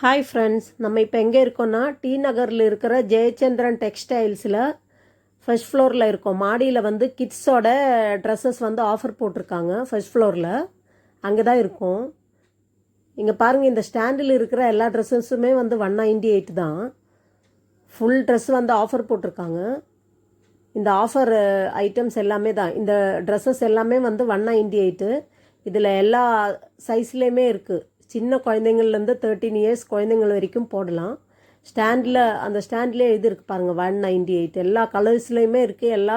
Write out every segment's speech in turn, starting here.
Hi friends நம்ம இப்போ எங்கே இருக்கோன்னா டி நகரில் இருக்கிற ஜெயச்சந்திரன் டெக்ஸ்டைல்ஸில் ஃபர்ஸ்ட் ஃப்ளோரில் இருக்கோம். மாடியில் வந்து கிட்ஸோட ட்ரெஸ்ஸஸ் வந்து ஆஃபர் போட்டிருக்காங்க ஃபர்ஸ்ட் ஃப்ளோரில் அங்கே தான் இருக்கோம். இங்கே பாருங்கள் இந்த ஸ்டாண்டில் இருக்கிற எல்லா ட்ரெஸ்ஸஸுமே வந்து ஒன் நைன்டி எயிட் தான். ஃபுல் ட்ரெஸ் வந்து ஆஃபர் போட்டிருக்காங்க. இந்த ஆஃபர் ஐட்டம்ஸ் எல்லாமே தான். இந்த ட்ரெஸ்ஸஸ் எல்லாமே வந்து ஒன் நைன்டி எயிட்டு இதில் எல்லா சைஸ்லேயுமே இருக்குது சின்ன குழந்தைங்கள்லேருந்து தேர்ட்டீன் இயர்ஸ் குழந்தைங்கள் வரைக்கும் போடலாம். ஸ்டாண்டில் அந்த ஸ்டாண்ட்லேயே இது இருக்குது பாருங்கள் ஒன் நைன்டி எயிட் எல்லா கலர்ஸ்லேயுமே இருக்குது எல்லா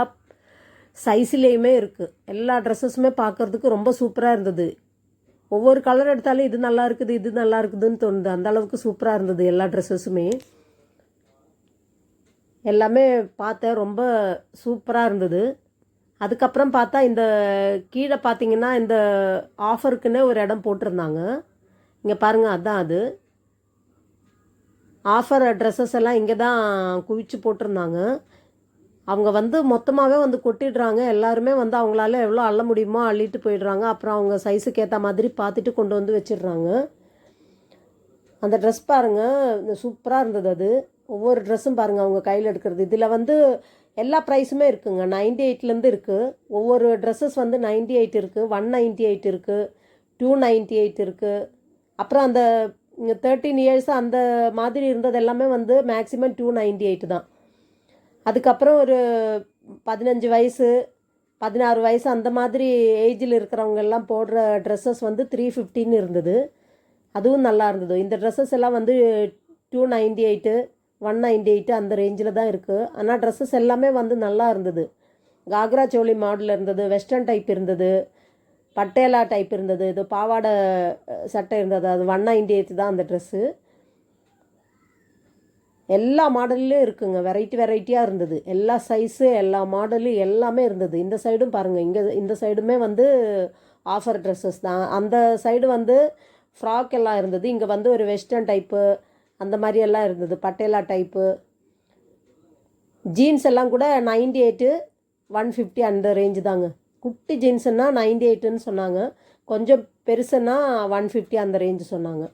சைஸ்லேயுமே இருக்குது எல்லா ட்ரெஸ்ஸஸுமே பார்க்குறதுக்கு ரொம்ப சூப்பராக இருந்தது. ஒவ்வொரு கலர் எடுத்தாலும் இது நல்லா இருக்குது இது நல்லா இருக்குதுன்னு தோணுது. அந்த அளவுக்கு சூப்பராக இருந்தது எல்லா ட்ரெஸ்ஸஸுமே எல்லாமே பார்த்தேன் ரொம்ப சூப்பராக இருந்தது. அதுக்கப்புறம் பார்த்தா இந்த கீழே பார்த்தீங்கன்னா இந்த ஆஃபருக்குன்னே ஒரு இடம் போட்டிருந்தாங்க. இங்கே பாருங்கள் அதுதான் அது. ஆஃபர் ட்ரெஸ்ஸஸ் எல்லாம் இங்கே தான் குவிச்சு போட்டிருந்தாங்க. அவங்க வந்து மொத்தமாகவே வந்து கொட்டிடுறாங்க. எல்லாருமே வந்து அவங்களால எவ்வளோ அள்ள முடியுமோ அள்ளிட்டு போயிடுறாங்க. அப்புறம் அவங்க சைஸுக்கு ஏற்ற மாதிரி பார்த்துட்டு கொண்டு வந்து வச்சிடுறாங்க. அந்த ட்ரெஸ் பாருங்கள் சூப்பராக இருந்தது அது. ஒவ்வொரு ட்ரெஸ்ஸும் பாருங்கள் அவங்க கையில் எடுக்கிறது. இதில் வந்து எல்லா ப்ரைஸுமே இருக்குங்க. நைன்டி எயிட்லேருந்து இருக்குது ஒவ்வொரு ட்ரெஸ்ஸஸ் வந்து நைன்டி எயிட் இருக்குது ஒன் நைன்ட்டி எயிட் இருக்குது டூ நைன்ட்டி எயிட் இருக்குது அப்புறம் அந்த தேர்ட்டீன் இயர்ஸ் அந்த மாதிரி இருந்தது எல்லாமே வந்து மேக்ஸிமம் டூ நைன்டி எயிட் தான். அதுக்கப்புறம் ஒரு பதினஞ்சு வயசு பதினாறு வயசு அந்த மாதிரி ஏஜில் இருக்கிறவங்க எல்லாம் போடுற ட்ரெஸ்ஸஸ் வந்து த்ரீ ஃபிஃப்டின்னு இருந்தது. அதுவும் நல்லா இருந்தது. இந்த ட்ரெஸ்ஸஸ் எல்லாம் வந்து two ninety eight one ninety eight அந்த ரேஞ்சில் தான் இருக்குது ஆனால் ட்ரெஸ்ஸஸ் எல்லாமே வந்து நல்லா இருந்தது. காக்ரா சோலி மாடல் இருந்தது வெஸ்டர்ன் டைப் இருந்தது. பட்டேலா டைப் இருந்தது இது பாவாடை சட்டை இருந்தது அது ஒன் நைன்டி எயிட் தான் அந்த ட்ரெஸ்ஸு எல்லா மாடல்லையும் இருக்குங்க வெரைட்டி வெரைட்டியாக இருந்தது. எல்லா சைஸு எல்லா மாடலு எல்லாமே இருந்தது. இந்த சைடும் பாருங்கள் இங்கே இந்த சைடுமே வந்து ஆஃபர் ட்ரெஸ்ஸஸ் தான். அந்த சைடு வந்து ஃப்ராக் எல்லாம் இருந்தது. இங்கே வந்து ஒரு வெஸ்டர்ன் டைப்பு அந்த மாதிரி எல்லாம் இருந்தது பட்டேலா டைப்பு ஜீன்ஸ் எல்லாம் கூட நைன்டி எயிட்டு ஒன் ஃபிஃப்டி அந்த ரேஞ்சு தாங்க. குட்டி ஜீன்ஸுன்னா நைன்டி எயிட்டுன்னு சொன்னாங்க. கொஞ்சம் பெருசுன்னா ஒன் ஃபிஃப்டி அந்த ரேஞ்சு சொன்னாங்க.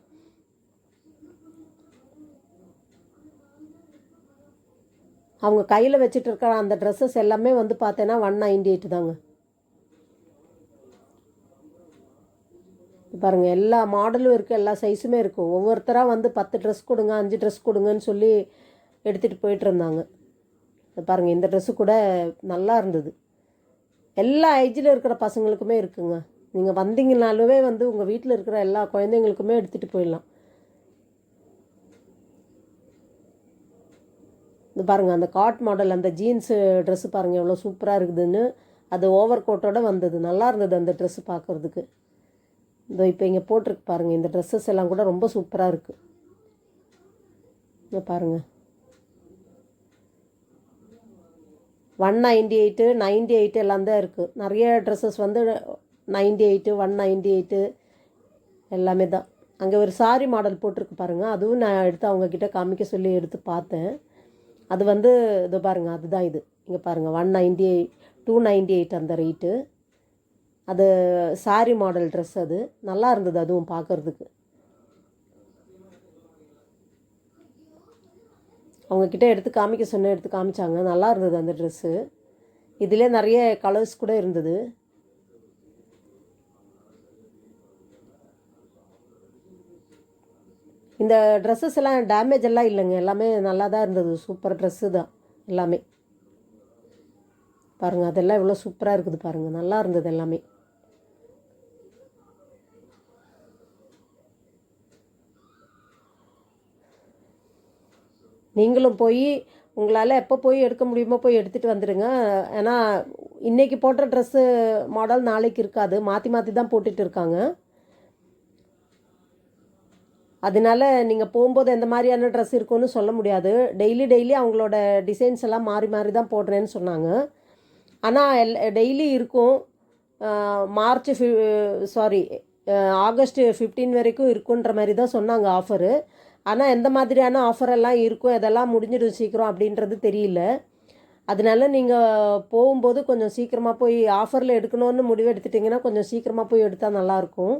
அவங்க கையில் வச்சுட்டு இருக்கிற அந்த ட்ரெஸ்ஸஸ் எல்லாமே வந்து பார்த்தேன்னா ஒன் நைன்டி எயிட் தாங்க. பாருங்கள் எல்லா மாடலும் இருக்குது எல்லா சைஸுமே இருக்கும் ஒவ்வொருத்தராக வந்து பத்து ட்ரெஸ் கொடுங்க அஞ்சு ட்ரெஸ் கொடுங்கன்னு சொல்லி எடுத்துகிட்டு போயிட்டு இருந்தாங்க. பாருங்கள் இந்த ட்ரெஸ்ஸு கூட நல்லா இருந்தது. எல்லா ஏஜில் இருக்கிற பசங்களுக்குமே இருக்குங்க. நீங்கள் வந்தீங்கனாலுமே வந்து உங்கள் வீட்டில் இருக்கிற எல்லா குழந்தைங்களுக்குமே எடுத்துகிட்டு போயிடலாம். இது பாருங்கள் அந்த காட் மாடல் அந்த ஜீன்ஸு ட்ரெஸ்ஸு பாருங்கள் எவ்வளோ சூப்பராக இருக்குதுன்னு அது ஓவர் கோட்டோட வந்தது. நல்லா இருந்தது அந்த ட்ரெஸ்ஸு பார்க்குறதுக்கு இதோ இப்போ இங்கே போட்டிருக்கு பாருங்கள் இந்த ட்ரெஸ்ஸஸ் எல்லாம் கூட ரொம்ப சூப்பராக இருக்குது இங்கே பாருங்கள் one ninety eight ninety eight எல்லாம் தான் இருக்குது நிறைய ட்ரெஸ்ஸஸ் வந்து ninety eight one ninety eight எல்லாமே தான். அங்கே ஒரு சாரி மாடல் போட்டிருக்கு பாருங்கள் அதுவும் நான் எடுத்து அவங்கக்கிட்ட காமிக்க சொல்லி எடுத்து பார்த்தேன். அது வந்து இது பாருங்கள் அதுதான் இது. இங்கே பாருங்கள் one ninety two ninety eight அந்த ரேட்டு அது சாரி மாடல் ட்ரெஸ் அது. நல்லா இருந்தது அதுவும் பார்க்குறதுக்கு. அவங்கக்கிட்ட எடுத்து காமிக்க சொன்னேன் எடுத்து காமிச்சாங்க. நல்லா இருந்தது அந்த ட்ரெஸ்ஸு இதிலே நிறைய கலர்ஸ் கூட இருந்தது. இந்த ட்ரெஸ்ஸஸ் எல்லாம் டேமேஜ் எல்லாம் இல்லைங்க. எல்லாமே நல்லா தான் இருந்தது. சூப்பர் ட்ரெஸ்ஸு தான் எல்லாமே. பாருங்கள் அதெல்லாம் எவ்வளோ சூப்பராக இருக்குது பாருங்கள் நல்லா இருந்தது எல்லாமே. நீங்களும் போய் உங்களால் எப்போ போய் எடுக்க முடியுமோ போய் எடுத்துகிட்டு வந்துடுங்க ஏன்னா இன்றைக்கி போட்ட ட்ரெஸ்ஸு மாடல் நாளைக்கு இருக்காது. மாற்றி மாற்றி தான் போட்டுட்டு இருக்காங்க. அதனால நீங்கள் போகும்போது எந்த மாதிரியான ட்ரெஸ் இருக்கும்னு சொல்ல முடியாது. டெய்லி டெய்லி அவங்களோட டிசைன்ஸ் எல்லாம் மாறி மாறி தான் போடுறேன்னு சொன்னாங்க. ஆனால் எல் டெய்லி இருக்கும். மார்ச் ஃபி சாரி ஆகஸ்ட் ஃபிஃப்டீன் வரைக்கும் இருக்குன்ற மாதிரி தான் சொன்னாங்க ஆஃபரு ஆனால் எந்த மாதிரியான ஆஃபர் எல்லாம் இருக்கும் இதெல்லாம் முடிஞ்சிடும் சீக்கிரம் அப்படின்றது தெரியல. அதனால நீங்கள் போகும்போது கொஞ்சம் சீக்கிரமாக போய் ஆஃபரில் எடுக்கணும்னு முடிவு எடுத்துட்டிங்கன்னா கொஞ்சம் சீக்கிரமாக போய் எடுத்தால் நல்லாயிருக்கும்.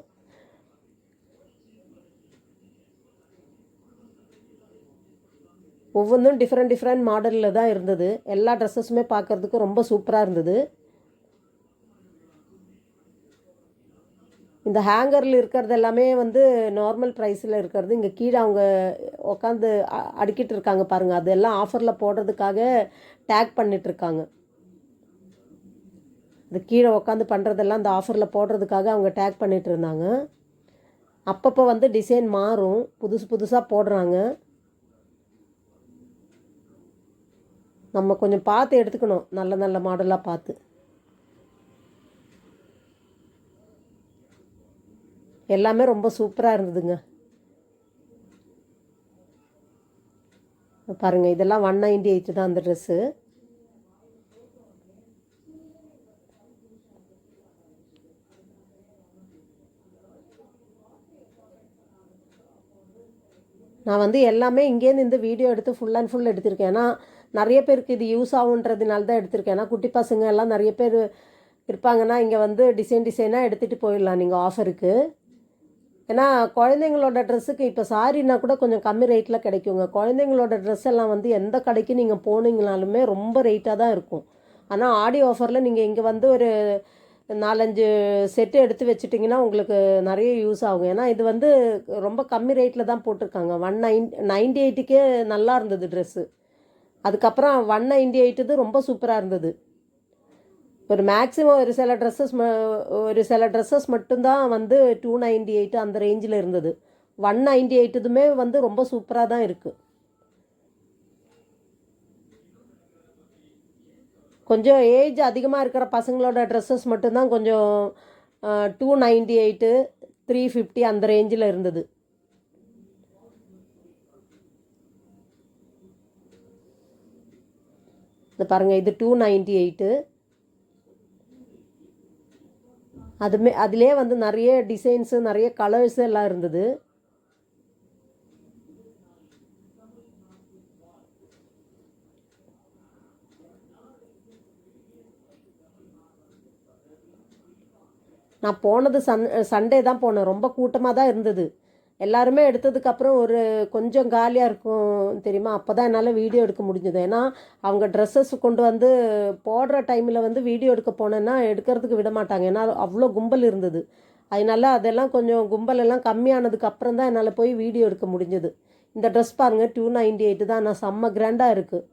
ஒவ்வொன்றும் டிஃப்ரெண்ட் டிஃப்ரெண்ட் மாடலில் தான் இருந்தது. எல்லா ட்ரெஸ்ஸஸுமே பார்க்குறதுக்கு ரொம்ப சூப்பராக இருந்தது. இந்த ஹேங்கரில் இருக்கிறது எல்லாமே வந்து நார்மல் ப்ரைஸில் இருக்கிறது. இங்கே கீழே அவங்க உட்காந்து அ- அடுக்கிட்டு இருக்காங்க பாருங்கள் அதெல்லாம் ஆஃபரில் போடுறதுக்காக டேக் பண்ணிகிட்ருக்காங்க அது கீழே உட்காந்து பண்ணுறதெல்லாம் அந்த ஆஃபரில் போடுறதுக்காக அவங்க டேக் பண்ணிகிட்டு இருந்தாங்க. அப்பப்போ வந்து டிசைன் மாறும். புதுசு புதுசாக போடுறாங்க. நம்ம கொஞ்சம் பார்த்து எடுத்துக்கணும். நல்ல நல்ல மாடலாக பார்த்து. எல்லாமே ரொம்ப சூப்பராக இருந்ததுங்க. பாருங்கள் இதெல்லாம் ஒன் நைன்டி எயிட் தான் அந்த ட்ரெஸ்ஸு நான் வந்து எல்லாமே இங்கேருந்து இந்த வீடியோ எடுத்து ஃபுல் அண்ட் ஃபுல் எடுத்திருக்கேன். ஏன்னா நிறைய பேருக்கு இது யூஸ் ஆகுன்றதுனால தான் எடுத்திருக்கேன். ஏன்னா குட்டி பசங்க எல்லாம் நிறைய பேர் இருப்பாங்கன்னா இங்கே வந்து டிசைன் டிசைனாக எடுத்துகிட்டு போயிடலாம் நீங்கள் ஆஃபருக்கு ஏன்னா குழந்தைங்களோட ட்ரெஸ்ஸுக்கு இப்போ சாரின்னா கூட கொஞ்சம் கம்மி ரேட்டில் கிடைக்குங்க. குழந்தைங்களோட ட்ரெஸ் எல்லாம் வந்து எந்த கடைக்கு நீங்கள் போனீங்கனாலுமே ரொம்ப ரேட்டாக தான் இருக்கும். ஆனால் ஆடி ஆஃபரில் நீங்கள் இங்கே வந்து ஒரு நாலஞ்சு செட்டு எடுத்து வச்சிட்டிங்கன்னா உங்களுக்கு நிறைய யூஸ் ஆகும். ஏன்னா இது வந்து ரொம்ப கம்மி ரேட்டில் தான் போட்டிருக்காங்க. ஒன் நைன் நைன்டி எயிட்டுக்கே நல்லா இருந்தது ட்ரெஸ்ஸு அதுக்கப்புறம் ஒன் நைன்டி எயிட்டுது ரொம்ப சூப்பராக இருந்தது. ஒரு மேக்ஸிமம் ஒரு சில ட்ரெஸ்ஸஸ் ஒரு சில ட்ரெஸ்ஸஸ் மட்டும்தான் வந்து டூ நைன்டி எயிட் அந்த ரேஞ்சில் இருந்தது. ஒன் நைன்டி எயிட்டுதுமே வந்து ரொம்ப சூப்பராக தான் இருக்குது கொஞ்சம் ஏஜ் அதிகமாக இருக்கிற பசங்களோட ட்ரெஸ்ஸஸ் மட்டும்தான் கொஞ்சம் two ninety eight three fifty அந்த ரேஞ்சில் இருந்தது. இது பாருங்கள் இது டூ நைன்டி எயிட்டு அதுமே அதிலே வந்து நிறைய டிசைன்ஸு நிறைய கலர்ஸு எல்லாம் இருந்தது. நான் போனது சன் சண்டே தான் போனேன். ரொம்ப கூட்டமாக தான் இருந்தது. எல்லாருமே எடுத்ததுக்கப்புறம் ஒரு கொஞ்சம் காலியாக இருக்கும் தெரியுமா? அப்போ தான் என்னால் வீடியோ எடுக்க முடிஞ்சது. ஏன்னா அவங்க ட்ரெஸ்ஸஸ் கொண்டு வந்து போடுற டைமில் வந்து வீடியோ எடுக்க போனேன்னா எடுக்கிறதுக்கு விட மாட்டாங்க. ஏன்னா அவ்வளோ கும்பல் இருந்தது. அதனால அதெல்லாம் கொஞ்சம் கும்பலெல்லாம் கம்மியானதுக்கு அப்புறம் தான் என்னால் போய் வீடியோ எடுக்க முடிஞ்சது. இந்த ட்ரெஸ் பாருங்கள் டூ நைன்டி எயிட்டு தான். நான் செம்ம கிராண்டாக இருக்குது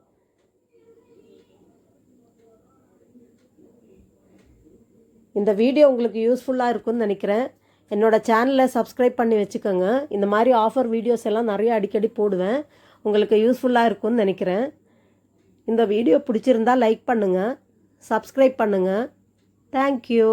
இந்த வீடியோ உங்களுக்கு யூஸ்ஃபுல்லாக இருக்கும்னு நினைக்கிறேன். என்னோட சேனலை சப்ஸ்கிரைப் பண்ணி வச்சுக்கோங்க. இந்த மாதிரி ஆஃபர் வீடியோஸ் எல்லாம் நிறைய அடிக்கடி போடுவேன். உங்களுக்கு யூஸ்ஃபுல்லாக இருக்கும்னு நினைக்கிறேன். இந்த வீடியோ பிடிச்சிருந்தா லைக் பண்ணுங்கள் சப்ஸ்கிரைப் பண்ணுங்கள் தேங்க்யூ